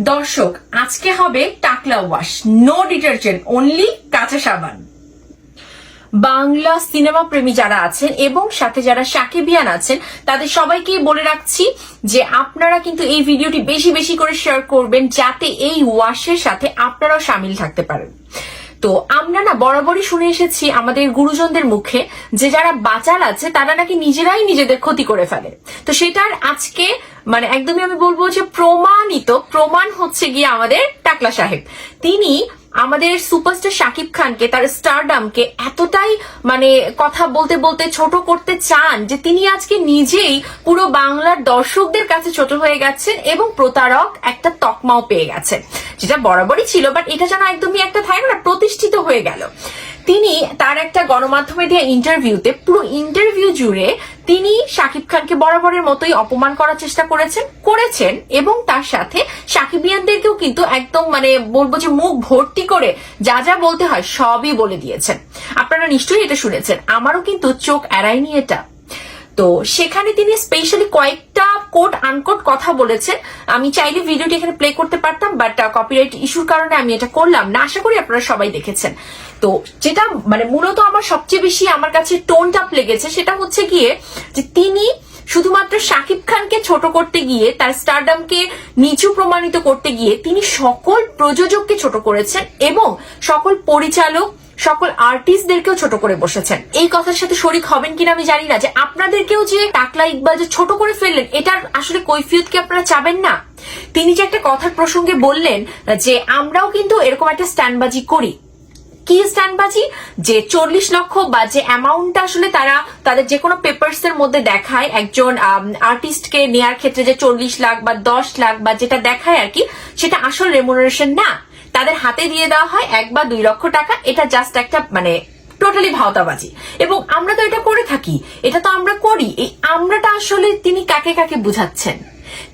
দর্শক, আজকে হবে টাকলা ওয়াশ। নো ডিটারজেন্ট অনলি কাঁচা সাবান। বাংলা সিনেমা প্রেমী যারা আছেন এবং সাথে যারা সাকিবিয়ান আছেন, তাদের সবাইকেই বলে রাখছি যে আপনারা কিন্তু এই ভিডিওটি বেশি বেশি করে শেয়ার করবেন যাতে এই ওয়াশের সাথে আপনারাও সামিল থাকতে পারেন। তো আমরা না বরাবরই শুনে এসেছি আমাদের গুরুজনদের মুখে যে যারা বাচাল আছে, তারা নাকি নিজেরাই নিজেদের ক্ষতি করে ফেলে। তো সেটার আজকে মানে একদমই আমি বলব যে প্রমাণিত, প্রমাণ হচ্ছে গিয়ে আমাদের টাকলা সাহেব। তিনি আমাদের সুপারস্টার শাকিব খানকে, তার স্টারডামকে এতটাই মানে কথা বলতে বলতে ছোট করতে চান যে তিনি আজকে নিজেই পুরো বাংলার দর্শকদের কাছে ছোট হয়ে গেছেন এবং প্রতারক একটা তকমাও পেয়ে গেছেন। যেটা বরাবরই ছিল বাট এটা যেন একদমই একটা থাকে না, প্রতিষ্ঠিত হয়ে গেল। তিনি তার একটা গণমাধ্যমে দেওয়া ইন্টারভিউতে পুরো ইন্টারভিউ জুড়ে তিনি শাকিব খানকে বরাবরের মতোই অপমান করার চেষ্টা করেছেন করেছেন এবং তার সাথে সাকিবিয়ানদেরকেও কিন্তু একদম মানে বলব যে মুখ ভর্তি করে যা যা বলতে হয় সবই বলে দিয়েছেন। আপনারা নিশ্চয়ই এটা শুনেছেন। আমারও কিন্তু চোখ এড়ায়নি এটা। তো সেখানে তিনি স্পেশালি কয়েকটা কোট আনকোট কথা বলেছেন আমি চাইলে ভিডিওটি এখানে প্লে করতে পারতাম বাট কপিরাইট ইস্যুর কারণে আমি এটা করলাম না। আশা করি আপনারা সবাই দেখেছেন। তো যেটা মানে মূলত আমার সবচেয়ে বেশি আমার কাছে টোন টাপ লেগেছে, সেটা হচ্ছে গিয়ে যে তিনি শুধুমাত্র শাকিব খানকে ছোট করতে গিয়ে, তার স্টারডামকে নিচু প্রমাণিত করতে গিয়ে তিনি সকল প্রযোজককে ছোট করেছেন এবং সকল পরিচালক সকল আর্টিস্টদেরকেও ছোট করে বসেছেন। এই কথার সাথে শরিক হবেন কিনা আমি জানি না যে আপনাদেরকেও যে টাকলা ইকবাল যে ছোট করে ফেললেন, এটার আসলে কৈফিয়ত কি আপনারা চাবেন না? তিনি যে একটা কথার প্রসঙ্গে বললেন যে, আমরাও কিন্তু এরকম একটা স্ট্যান্ডবাজি করি। কি স্ট্যান্ডবাজি? যে চল্লিশ লক্ষ বা যে অ্যামাউন্টটা আসলে তারা তাদের যে কোনো পেপার্স এর মধ্যে দেখায়, একজন আর্টিস্টকে নেয়ার ক্ষেত্রে যে চল্লিশ লাখ বা দশ লাখ বা যেটা দেখায় আর কি, সেটা আসল রেমুনারেশন না। তাদের হাতে দিয়ে দেওয়া হয় এক বা দুই লক্ষ টাকা। এটা জাস্ট একটা মানে টোটালি ভাওতাবাজি। এবং আমরা তো এটা করে থাকি। এটা তো আমরা করি। এই আমরাটা আসলে তিনি কাকে কাকে বুঝাচ্ছেন?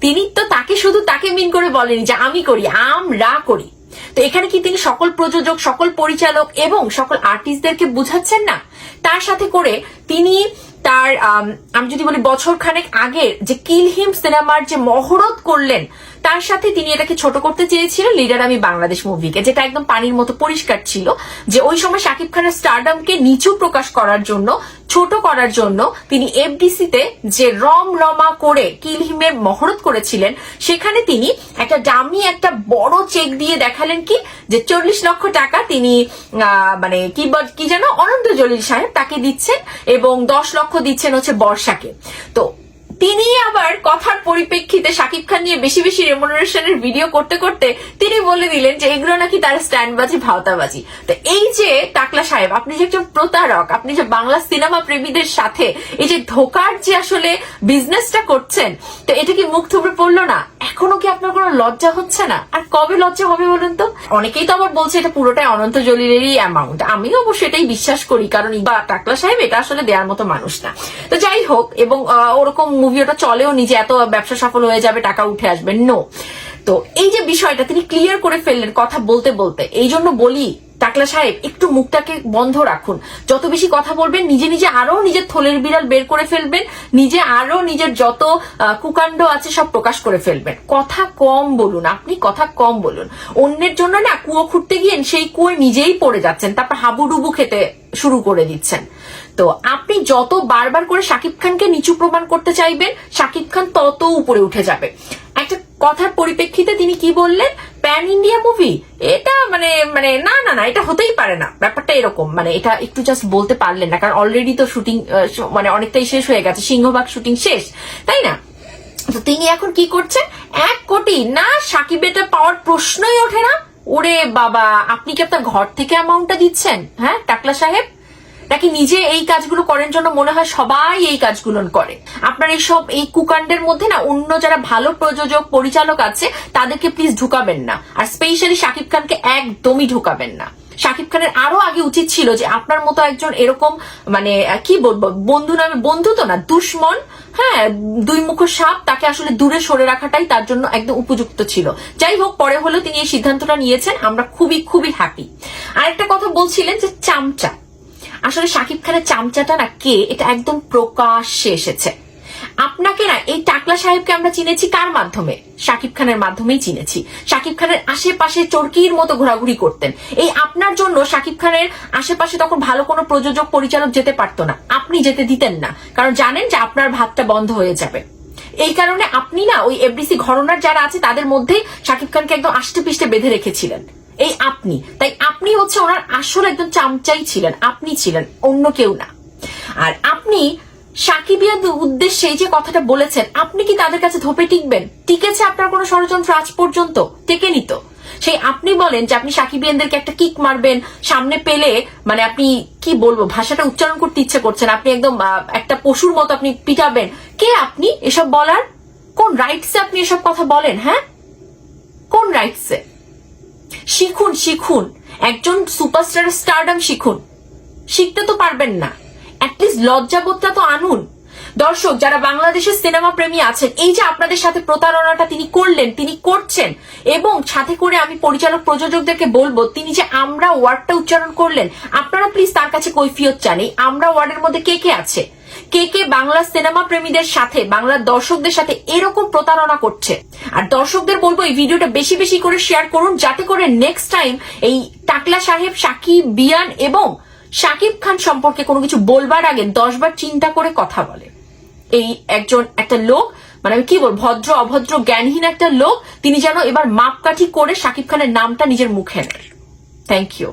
তিনি তো তাকে শুধু তাকে মিন করে বলেনি যে আমি করি, আমরা করি। তো এখানে কি তিনি সকল প্রযোজক, সকল পরিচালক এবং সকল আর্টিস্টদেরকে বুঝাচ্ছেন না? তার সাথে করে তিনি তার, আমি যদি বলি বছর খানেক আগের যে কিল হিম সিনেমার যে মহরত করলেন, তার সাথে তিনি এটাকে ছোট করতে চেয়েছিলেন লিডার আমি বাংলাদেশ মুভিকে, যেটা একদম পানির মতো পরিষ্কার ছিল, যে ওই সময় শাকিব খানের স্টারডামকে নিচু প্রকাশ করার জন্য, ছোট করার জন্য তিনি এফডিসিতে যে রম রমা করে কিলহিমের মহরত করেছিলেন, সেখানে তিনি একটা ডামি একটা বড় চেক দিয়ে দেখালেন কি, যে চল্লিশ লক্ষ টাকা তিনি মানে কি কি যেন অনন্ত জলিল সাহেব তাকে দিচ্ছেন এবং দশ লক্ষ দিচ্ছেন হচ্ছে বর্ষাকে। তো তিনি আবার কথার পরিপ্রেক্ষিতে শাকিব খান নিয়ে বেশি বেশি রেমুনারেশনের ভিডিও করতে করতে তিনি বলে দিলেন যে এগুলো নাকি তার স্ট্যান্ডবাজি ভাওতাবাজি। তো এই যে টাকলা সাহেব, আপনি যে একজন প্রতারক, আপনি যে বাংলা সিনেমা প্রেমীদের সাথে এই যে ধোকার যে আসলে বিজনেসটা করছেন, তো এটা কি মুখ থুবড়ে পড়ল না? এখনও কি আপনার কোনো লজ্জা হচ্ছে না? আর কবে লজ্জা হবে বলুন তো? অনেকেই তো আবার বলছে এটা পুরোটাই অনন্ত জলিলেরই অ্যামাউন্ট আমিও অবশ্য এটাই বিশ্বাস করি, কারণ বা টাকলা সাহেব এটা আসলে দেওয়ার মতো মানুষ না। তো যাই হোক, এবং ওরকম মুভি ওটা চলেও নিজে এত ব্যবসা সফল হয়ে যাবে, টাকা উঠে আসবে। নো তো এই যে বিষয়টা, তিনি ক্লিয়ার করে ফেললেন কথা বলতে বলতে। এই জন্য বলি, টাকলা সাহেব, একটু মুখটাকে বন্ধ রাখুন। যত বেশি কথা বলবেন, নিজে নিজে আরও নিজের থলের বিড়াল বের করে ফেলবেন, নিজে আরও নিজের যত কুকাণ্ড আছে সব প্রকাশ করে ফেলবেন। কথা কম বলুন, আপনি কথা কম বলুন। অন্যের জন্য না, কুয়ো খুঁড়তে গিয়ে সেই কুয়োয় নিজেই পড়ে যাচ্ছেন, তারপর হাবুডুবু খেতে শুরু করে দিচ্ছেন। তো আপনি যত বারবার করে শাকিব খানকে নিচু প্রমাণ করতে চাইবেন, শাকিব খান তত উপরে উঠে যাবে। একটা কথার পরিপ্রেক্ষিতে তিনি কি বললেন? প্যান ইন্ডিয়া মুভি এটা মানে মানে না না না, এটা হতেই পারে না। ব্যাপারটা এরকম। মানে এটা একটু জাস্ট বলতে পারলেন না, কারণ অলরেডি তো শুটিং মানে অনেকটাই শেষ হয়ে গেছে। সিংহবাগ শুটিং শেষ, তাই না? তো তিনি এখন কি করছেন? এক কোটি না সাকিব এটা পাওয়ার প্রশ্নই ওঠে না। ওরে বাবা, আপনি কি আপনার ঘর থেকে অ্যামাউন্টটা দিচ্ছেন? হ্যাঁ টাকলা সাহেব? নাকি নিজে এই কাজগুলো করেন জন্য মনে হয় সবাই এই কাজগুলো করে? আপনার এই সব এই কুকাণ্ডের মধ্যে না অন্য যারা ভালো প্রযোজক, পরিচালক আছে, তাদেরকে প্লিজ ঢুকাবেন না। আর স্পেশালি শাকিব খানকে একদমই ঢুকাবেন না। শাকিব খানের আরও আগে উচিত ছিল যে আপনার মতো একজন এরকম মানে কি বলব, বন্ধু নামে বন্ধু তো না, দুশ্মন হ্যাঁ দুই মুখ সাপ, তাকে আসলে দূরে সরে রাখাটাই তার জন্য একদম উপযুক্ত ছিল। যাই হোক, পরে হলেও তিনি এই সিদ্ধান্তটা নিয়েছেন, আমরা খুবই খুবই হ্যাপি আরেকটা কথা বলছিলেন যে চামচা। আসলে শাকিব খানের চামচাটা না কে, এটা একদম প্রকাশ্যে এসেছে। আপনাকে না, এই টাকলা সাহেবকে আমরা চিনেছি কার মাধ্যমে? শাকিব খানের মাধ্যমেই চিনেছি। শাকিব খানের আশেপাশে চরকির মতো ঘোরাঘুরি করতেন। এই আপনার জন্য শাকিব খানের আশেপাশে তখন ভালো কোনো প্রযোজক, পরিচালক যেতে পারতো না। আপনি যেতে দিতেন না। কারণ জানেন যে আপনার ভাতটা বন্ধ হয়ে যাবে। এই কারণে আপনি না ওই এফডিসি ঘরনার যারা আছে, তাদের মধ্যে শাকিব খানকে একদম আষ্টে পিষ্টে বেঁধে রেখেছিলেন। এই আপনি। তাই আপনি হচ্ছে ওনার আসল একদম চামচাই ছিলেন, আপনি ছিলেন, অন্য কেউ না। আর আপনি সাকিবিয়াদের উদ্দেশ্যে যে কথাটা বলেছেন, আপনি কি তাদের কাছে ধোপে টিকবেন? টিকেছে আপনার কোনো ষড়যন্ত্র আজ পর্যন্ত? টেকেনি তো। সেই আপনি বলেন যে আপনি সাকিবিয়ানদেরকে একটা কিক মারবেন, সামনে পেলে মানে আপনি কি বলব, ভাষাটা উচ্চারণ করতে ইচ্ছে করছেন আপনি একদম একটা পশুর মতো আপনি পিটাবেন। কে আপনি? এসব বলার? কোন রাইটসে আপনি এসব কথা বলেন হ্যাঁ? কোন রাইটসে শিখুন শিখুন। একজন সুপারস্টার স্টারডাম শিখুন। শিখতে তো পারবেন না। অ্যাটলিস্ট লজ্জাবোধটা তো আনুন। দর্শক, যারা বাংলাদেশের সিনেমা প্রেমী আছেন, এই যে আপনাদের সাথে প্রতারণাটা তিনি করলেন, তিনি করছেন, এবং সাথে করে আমি পরিচালক প্রযোজকদেরকে বলব, তিনি যে আমরা ওয়ার্ডটা উচ্চারণ করলেন, আপনারা প্লিজ তার কাছে কৈফিয়ত চান। এই আমরা ওয়ার্ডের মধ্যে কে কে আছে? কে কে বাংলা সিনেমা প্রেমীদের সাথে বাংলার দর্শকদের সাথে এরকম প্রতারণা করছে? আর দর্শকদের বলব, এই ভিডিওটা বেশি বেশি করে শেয়ার করুন, যাতে করে নেক্সট টাইম এই টাকলা সাহেব, সাকিব, বিয়ান এবং শাকিব খান সম্পর্কে কোনো কিছু বলবার আগে দশবার চিন্তা করে কথা বলে। এই একজন একটা লোক মানে আমি কি বল ভদ্র, অভদ্র, জ্ঞানহীন একটা লোক, তিনি যেন এবার মাপকাঠি করে শাকিব খানের নামটা নিজের মুখে নেয়। Thank you